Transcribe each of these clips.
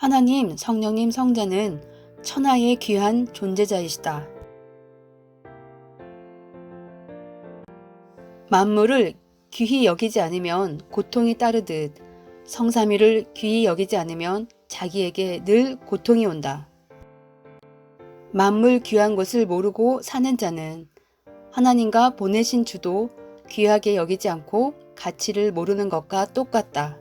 하나님, 성령님, 성자는 천하의 귀한 존재자이시다. 만물을 귀히 여기지 않으면 고통이 따르듯 성삼위를 귀히 여기지 않으면 자기에게 늘 고통이 온다. 만물 귀한 것을 모르고 사는 자는 하나님과 보내신 주도 귀하게 여기지 않고 가치를 모르는 것과 똑같다.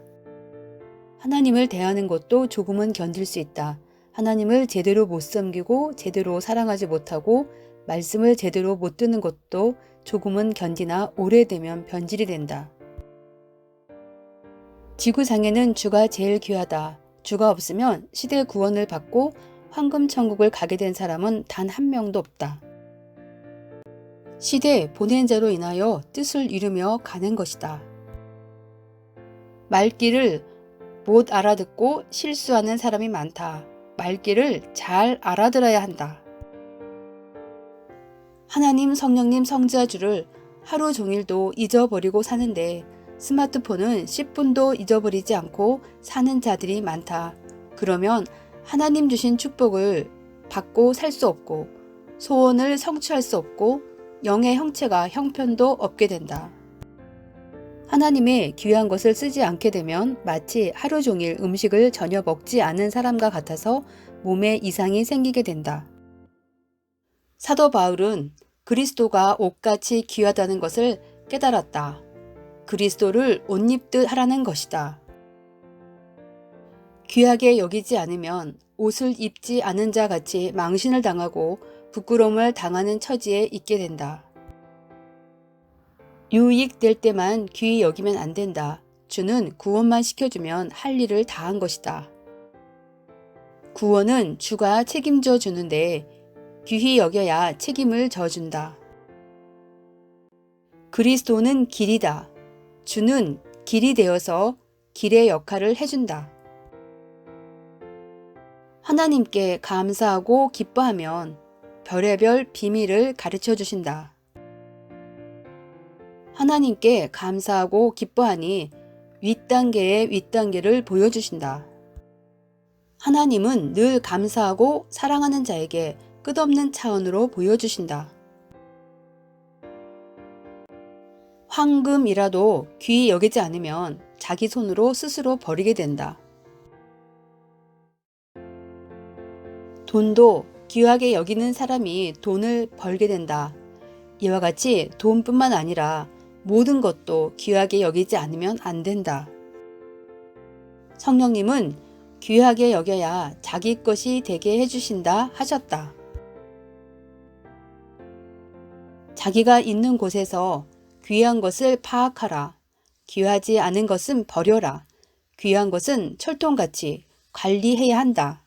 하나님을 대하는 것도 조금은 견딜 수 있다. 하나님을 제대로 못 섬기고 제대로 사랑하지 못하고 말씀을 제대로 못 듣는 것도 조금은 견디나 오래되면 변질이 된다. 지구상에는 주가 제일 귀하다. 주가 없으면 시대 구원을 받고 황금 천국을 가게 된 사람은 단 한 명도 없다. 시대 보낸 자로 인하여 뜻을 이루며 가는 것이다. 말귀를 못 알아듣고 실수하는 사람이 많다. 말귀를 잘 알아들어야 한다. 하나님, 성령님, 성자주를 하루 종일도 잊어버리고 사는데 스마트폰은 10분도 잊어버리지 않고 사는 자들이 많다. 그러면 하나님 주신 축복을 받고 살 수 없고 소원을 성취할 수 없고 영의 형체가 형편도 없게 된다. 하나님의 귀한 것을 쓰지 않게 되면 마치 하루 종일 음식을 전혀 먹지 않은 사람과 같아서 몸에 이상이 생기게 된다. 사도 바울은 그리스도가 옷같이 귀하다는 것을 깨달았다. 그리스도를 옷 입듯 하라는 것이다. 귀하게 여기지 않으면 옷을 입지 않은 자 같이 망신을 당하고 부끄러움을 당하는 처지에 있게 된다. 유익될 때만 귀히 여기면 안 된다. 주는 구원만 시켜주면 할 일을 다 한 것이다. 구원은 주가 책임져 주는데 귀히 여겨야 책임을 져준다. 그리스도는 길이다. 주는 길이 되어서 길의 역할을 해준다. 하나님께 감사하고 기뻐하면 별의별 비밀을 가르쳐 주신다. 하나님께 감사하고 기뻐하니 윗단계의 윗단계를 보여주신다. 하나님은 늘 감사하고 사랑하는 자에게 끝없는 차원으로 보여주신다. 황금이라도 귀히 여기지 않으면 자기 손으로 스스로 버리게 된다. 돈도 귀하게 여기는 사람이 돈을 벌게 된다. 이와 같이 돈뿐만 아니라 모든 것도 귀하게 여기지 않으면 안 된다. 성령님은 귀하게 여겨야 자기 것이 되게 해주신다 하셨다. 자기가 있는 곳에서 귀한 것을 파악하라. 귀하지 않은 것은 버려라. 귀한 것은 철통같이 관리해야 한다.